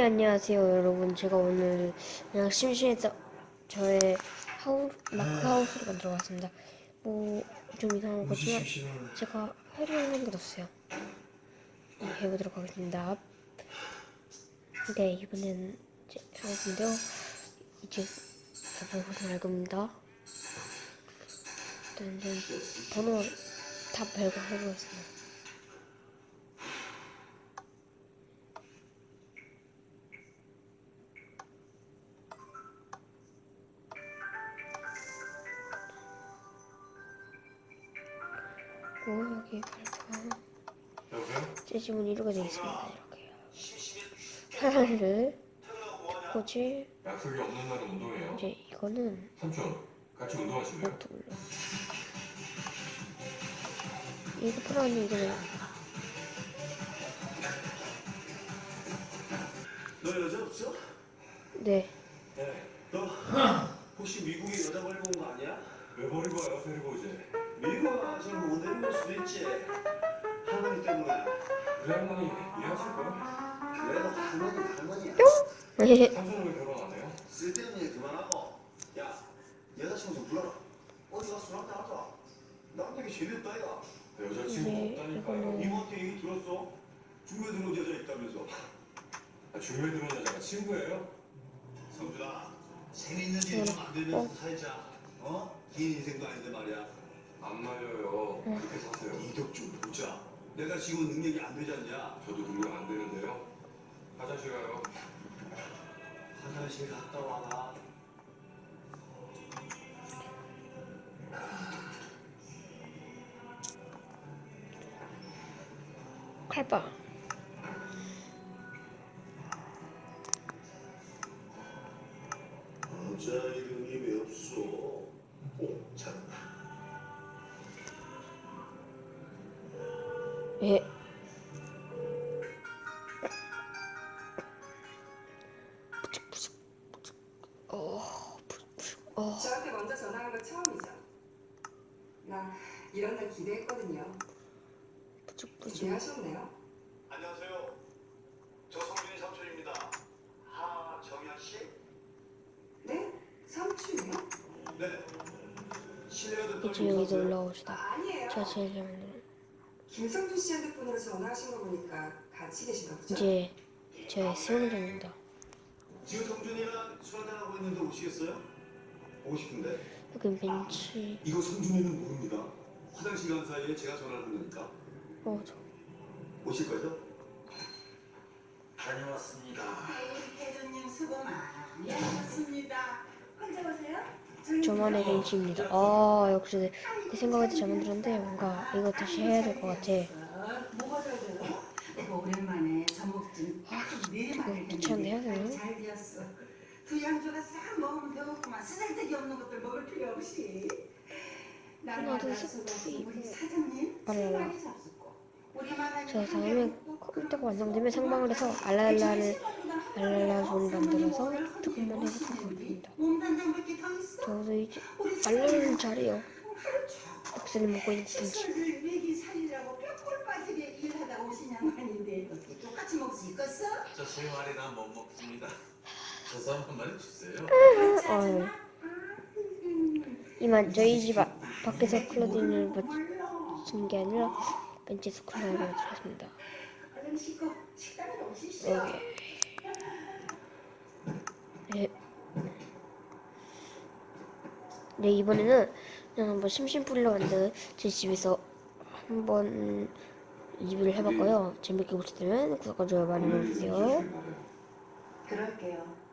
안녕하세요 여러분. 제가 오늘 그냥 심심해서 저의 하우, 마크 하우스를 만들어 봤습니다. 뭐 좀 이상한 거지만 제가 회를 만들었어요. 네, 해보도록 하겠습니다. 네 이번엔 이제 해보는데요. 이제 해보도록 할 겁니다. 일단 좀 번호 다 별거 해보겠습니다 그리고 여기 발판 여보세요? 찌짐은 이렇게 되어 있습니다. 이렇게요. 하나를 꼬치 약속이 없는 날은 운동해요. 이제 이거는 삼촌, 같이 운동하실래요? 이거 풀어는 이거는 너 여자 없어? 네 네. 너 혹시 미국에 여자 버리고 온거 아니야? 왜 버리고 와요, 데리고 이제? 미국 아가씨를 못 데리고 올 수도 있지. 할머니 때문에. 우리 할머니 일하실 거예요? 그래도 할머니 할머니야. 삼촌은 왜 결혼 안 해요? 쓸데없는 얘기 그만하고. 야, 여자친구 좀 불러라. 어디 가서 술 한잔 하자. 난 되게 재밌다 이가. 여자친구 네, 없다니까요. 이모한테 얘기 들었어? 중국에 들어온 여자 있다면서. 아, 중요해 들어온 여자가 친구예요? 성준아, 재밌는 일좀 만들면서 살자. 어? 긴 인생도 아닌데 말이야. 안 말려요. 그렇게 사세요. 이격 좀 보자. 내가 지금 능력이 안 되지 않냐? 저도 능력 안 되는데요. 화장실 가요. 화장실 갔다 와라. 칼바 여자 이름이 왜 없어? 오, 참. 예 어, 어, 저한테 먼저 전화한 건 처음이죠. 나 이런 날 기대했거든요. 부직부직 기대하셨네요. 안녕하세요. 저 성준이 삼촌입니다. 하정현 씨? 네? 삼촌이요? 네. 이제 여기도 아, 아니에요. 제가 제일 잘 만드는 김성준 씨 핸드폰으로 전화하신 거 보니까 같이 계신가 보죠? 이제 제 수영장입니다 지금 성준이랑 술 한잔 하고 있는데 오시겠어요? 오고 싶은데. 여긴 벤치 이거 성준이는 모릅니다. 화장실 간 사이에 제가 전화를 한 거니까. 어, 저 오실 거죠? 다녀왔습니다. 대주님 수고 많이 하셨습니다. 혼자 오세요? 저만의 벤치입니다. 아 역시 내 생각에도 잘 만들었는데 뭔가 이거 다시 해야 될 것 같아. 오랜만에 귀찮은데 해야 되나? 잘 되었어. 두 양조가 싹 먹으면 되겠구만. 쓰잘데기 없는 것들 먹을 필요 없이. 하나, 둘, 셋, 수고 우리 이거. 사장님 알라. 저 다음에 컴퓨터가 완성되면 상방을 해서 알랄라를 존 만들어서 조금만 있어? 저도 이제 알랄라 잘해요. 목소리 먹고 있는 벤치. 시설을 먹이 살리라고 뼈골 빠지게 일하다 오신 양반인데 어떻게 똑같이 먹을 수 있겠어? 저세 마리 나 못 먹습니다. 저서 한 마리 주세요. 어, 이만 저희 집 앞, 밖에서 클로딩을 붙이는 게 아니라 벤치에서 클로딩을 오십시오. 여기. 네. 네, 이번에는 그냥 한번 심심풀이로 만든 제 집에서 한번 리뷰를 해봤고요. 재밌게 보셨다면 구독과 좋아요 많이 눌러주세요. 그럴게요.